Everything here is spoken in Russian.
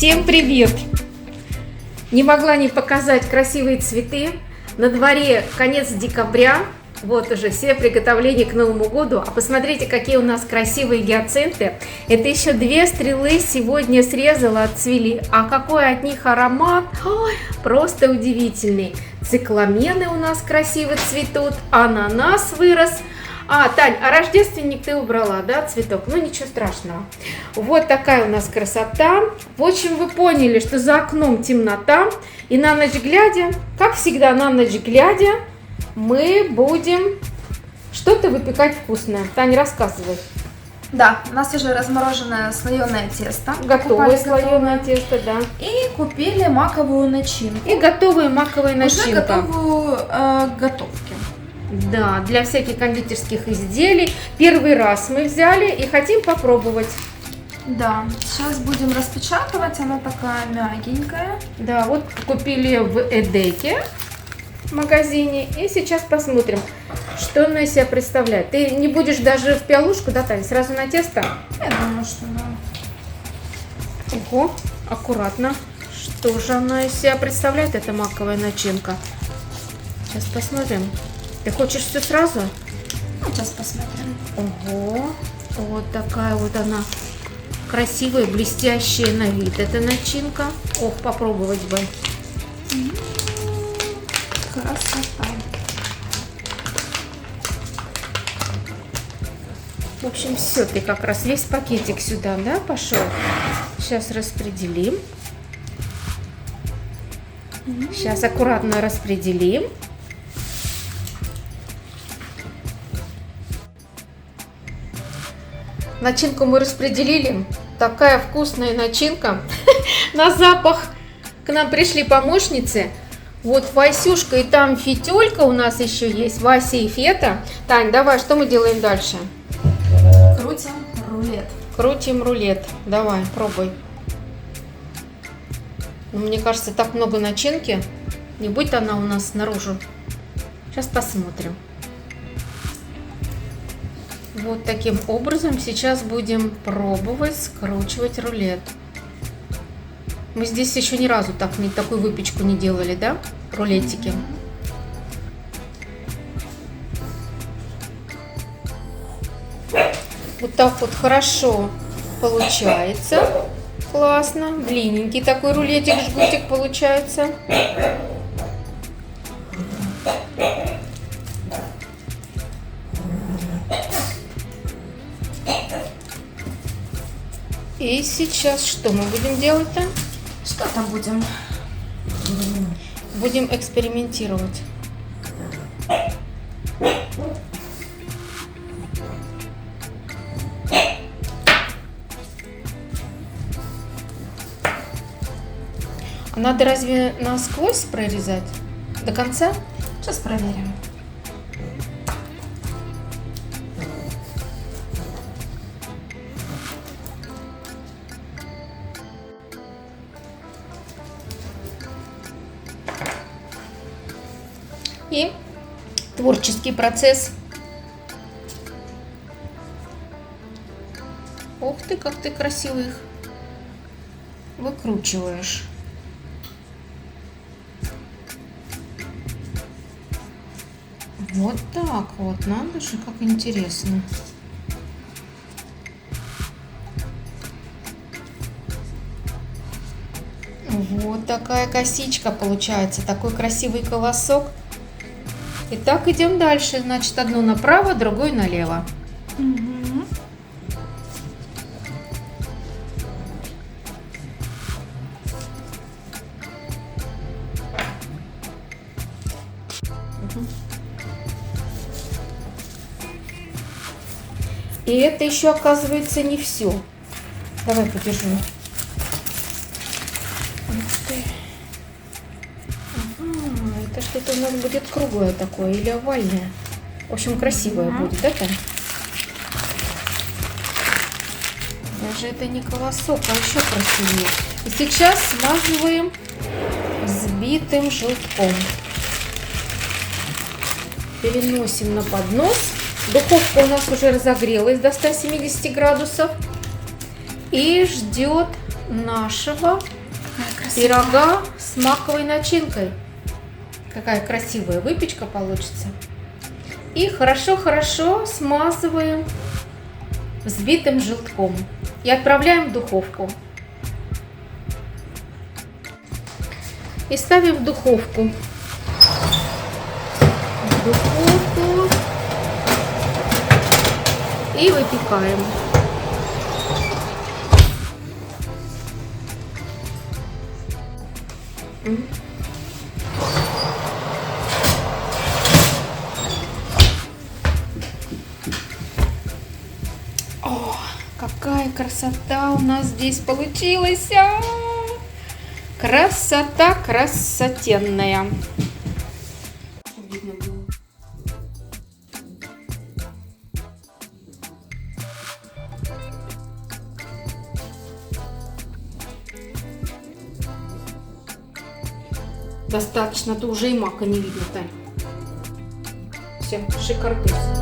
Всем привет! Не могла не показать красивые цветы. На дворе конец декабря, вот уже все приготовления к Новому году. А посмотрите, какие у нас красивые гиацинты. Это еще две стрелы сегодня срезала, отцвели. А какой от них аромат! Ой, просто удивительный. Цикламены у нас красиво цветут, ананас вырос – а, Тань, а рождественник ты убрала, да, цветок? Ну, ничего страшного. Вот такая у нас красота. В общем, вы поняли, что за окном темнота. И на ночь глядя, как всегда, на ночь глядя, мы будем что-то выпекать вкусное. Таня, рассказывай. Да, у нас уже размороженное слоеное тесто. Готовое слоеное тесто, да. И купили маковую начинку. И готовые маковые начинка. Уже готовую э, готовки. Да, для всяких кондитерских изделий. Первый раз мы взяли и хотим попробовать. Да, сейчас будем распечатывать, она такая мягенькая. Да, вот купили в Эдеке в магазине. И сейчас посмотрим, что она из себя представляет. Ты не будешь даже в пиалушку, да, Тань, сразу на тесто? Я думаю, что да. Ого, аккуратно. Что же она из себя представляет, эта маковая начинка? Сейчас посмотрим. Ты хочешь все сразу? Ну, сейчас посмотрим. Ого, вот такая вот она красивая, блестящая на вид. эта начинка. Ох, попробовать бы. Красота. В общем, все, ты как раз весь пакетик сюда, да, пошел? Сейчас распределим. Сейчас аккуратно распределим. Начинку мы распределили. Такая вкусная начинка. На запах к нам пришли помощницы. Вот Васюшка и там Фетелька у нас еще есть. Вася и Фета. Тань, давай, что мы делаем дальше? Крутим рулет. Крутим рулет. Давай, пробуй. Ну, мне кажется, так много начинки. Не будет она у нас снаружи. Сейчас посмотрим. Вот таким образом сейчас будем пробовать скручивать рулет. Мы здесь еще ни разу так не такую выпечку не делали, да? Рулетики. Вот так вот хорошо получается. Классно. Длинненький такой рулетик, жгутик получается. И сейчас что мы будем делать-то? Что там будем? Будем экспериментировать. Надо разве насквозь прорезать? До конца? Сейчас проверим. И творческий процесс. Ух ты, как ты красиво их выкручиваешь. Вот так вот, надо же, как интересно. Вот такая косичка получается, такой красивый колосок. Итак, идем дальше. Значит, одну направо, другую налево. И это еще оказывается не все. Давай подержу. Что-то у нас будет круглое такое или овальное. В общем, красивое -hmm. будет, это. Даже это не колосок, а еще красивее. И сейчас смазываем взбитым желтком. Переносим на поднос. Духовка у нас уже разогрелась до 170 градусов. И ждет нашего пирога с маковой начинкой. Какая красивая выпечка получится. И хорошо-хорошо смазываем взбитым желтком. И отправляем в духовку. И ставим в духовку. В духовку. И выпекаем. Красота у нас здесь получилась! а! Красота красотенная. Достаточно, то уже и мака не видно, Тань. Все, шикардос.